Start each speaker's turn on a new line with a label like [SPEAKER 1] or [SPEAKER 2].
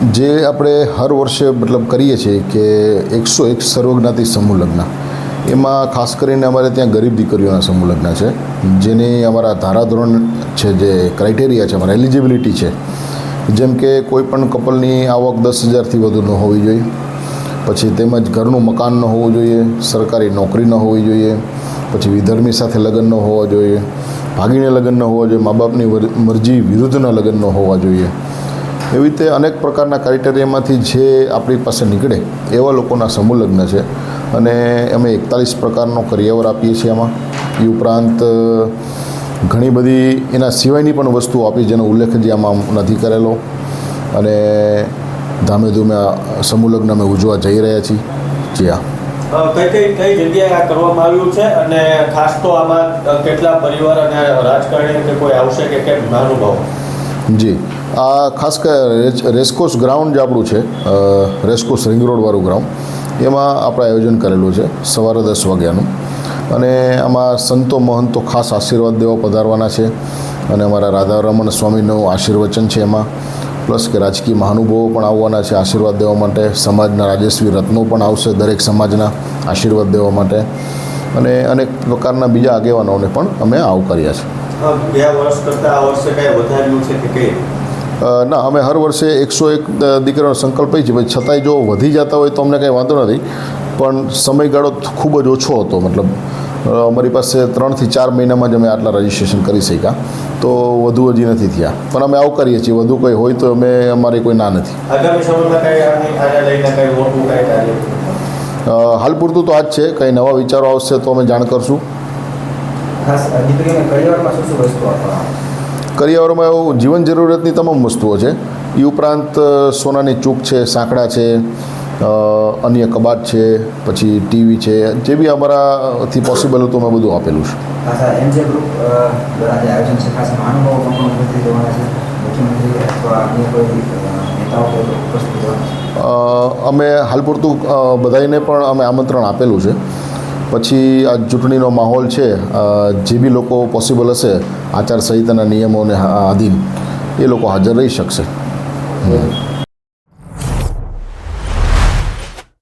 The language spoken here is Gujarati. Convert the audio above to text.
[SPEAKER 1] જે આપણે હર વર્ષે મતલબ કરીએ છીએ કે એકસો એક સર્વજ્ઞાતિ સમૂહ લગ્ન એમાં ખાસ કરીને અમારે ત્યાં ગરીબ દીકરીઓના સમૂહ લગ્ન છે. જેની અમારા ધારાધોરણ છે જે ક્રાઇટેરિયા છે, અમારા એલિજિબિલિટી છે. જેમ કે કોઈ કપલની આવક દસ હજારથી વધુ ન હોવી જોઈએ. પછી તેમજ ઘરનું મકાન ન હોવું જોઈએ, સરકારી નોકરી ન હોવી જોઈએ. પછી વિધર્મી સાથે લગ્ન ન હોવા જોઈએ. ભાગીને લગ્ન ન હોવા જોઈએ. મા બાપની મરજી વિરુદ્ધના લગ્ન ન હોવા જોઈએ. એવી રીતે અનેક પ્રકારના ક્રાઇટેરિયામાંથી જે આપણી પાસે નીકળે એવા લોકોના સમૂહ લગ્ન છે. અને અમે એકતાલીસ પ્રકારનો કરિયાવર આપીએ છીએ આમાં. એ ઉપરાંત ઘણી બધી એના સિવાયની પણ વસ્તુઓ આપી જેનો ઉલ્લેખ જે આમાં નથી કરેલો. અને ધામે ધૂમે સમૂહ લગ્ન અમે ઉજવા જઈ રહ્યા છીએ. જી હા.
[SPEAKER 2] કઈ કઈ કઈ જગ્યાએ આ કરવામાં આવ્યું છે? અને ખાસ તો આમાં કેટલા પરિવાર અને રાજકારણી કે કોઈ આવશે કે કેમ? મહાનુભાવો
[SPEAKER 1] જી. આ ખાસ કે રેસ- રેસકોર્સ ગ્રાઉન્ડ જે આપણું છે રેસકોસ રિંગ રોડવાળું ગ્રાઉન્ડ, એમાં આપણે આયોજન કરેલું છે, સવારે દસ વાગ્યાનું. અને આમાં સંતો મહંતો ખાસ આશીર્વાદ દેવા પધારવાના છે, અને અમારા રાધારમણ સ્વામીનું આશીર્વચન છે એમાં. પ્લસ કે રાજકીય મહાનુભાવો પણ આવવાના છે આશીર્વાદ દેવા માટે, સમાજના રાજસ્વી રત્નો પણ આવશે દરેક સમાજના આશીર્વાદ દેવા માટે. અને અનેક પ્રકારના બીજા આગેવાનોને પણ અમે આવકાર્યા છે.
[SPEAKER 2] ગયા વર્ષ કરતાં આ વર્ષે કઈ વધાર્યું છે કે કઈ
[SPEAKER 1] ના અમે હર વર્ષે એકસો એક દીકરાનો સંકલ્પ એ છે ભાઈ છતાંય જો વધી જતા હોય તો અમને કંઈ વાંધો નથી. પણ સમયગાળો ખૂબ જ ઓછો હતો મતલબ અમારી પાસે ત્રણથી ચાર મહિનામાં જ અમે આટલા રજીસ્ટ્રેશન કરી શક્યા. તો વધુ હજી નથી થયા. પણ અમે આવું કરીએ છીએ વધુ કંઈ હોય તો અમે અમારી કોઈ ના નથી. હાલ પૂરતું તો આ જ છે કંઈ નવા વિચારો આવશે તો અમે જાણ કરશું. કરિયાવરમાં એવું જીવન જરૂરિયાતની તમામ વસ્તુઓ છે. એ ઉપરાંત સોનાની ચૂક છે સાંકડા છે અન્ય કબાટ છે પછી ટીવી છે જે બી અમારાથી પોસિબલ હતું અમે બધું આપેલું છે. અમે હાલ પૂરતું બધાને બધાઈને પણ અમે આમંત્રણ આપેલું છે. પછી આ ચૂંટણીનો માહોલ છે જે બી લોકો પોસિબલ હશે આચારસંહિતાના નિયમોને આધીન, એ લોકો હાજર રહી શકશે.